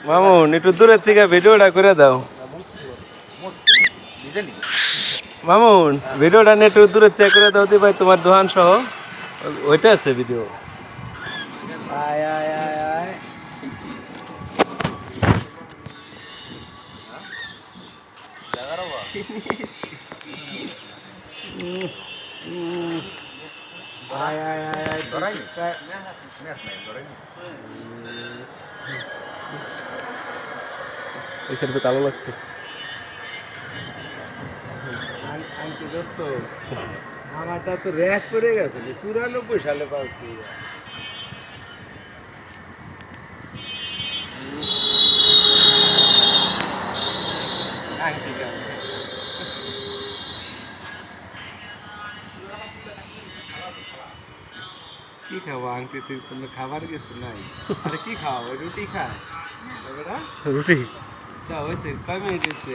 মামুন একটু দূরের থেকে ভিডিওটা করে দাও মামুন ভিডিওটা একটু দূরের থেকে করে দাও দি ভাই তোমার দোকান সহ ওইটা আছে ভিডিও আয় আয় আয় আয় আয় আয় আয় আয় এই তো কালো লাগছে আমারটা তো র্যাক করে গেছে চুরানব্বই সালে পাচ্ছি আংটি? কি খাব? আংটিতে কোনো খাবার কিছু নাই। আরে কি খাওয়াবো রুটি খা। 对，我是改名就是。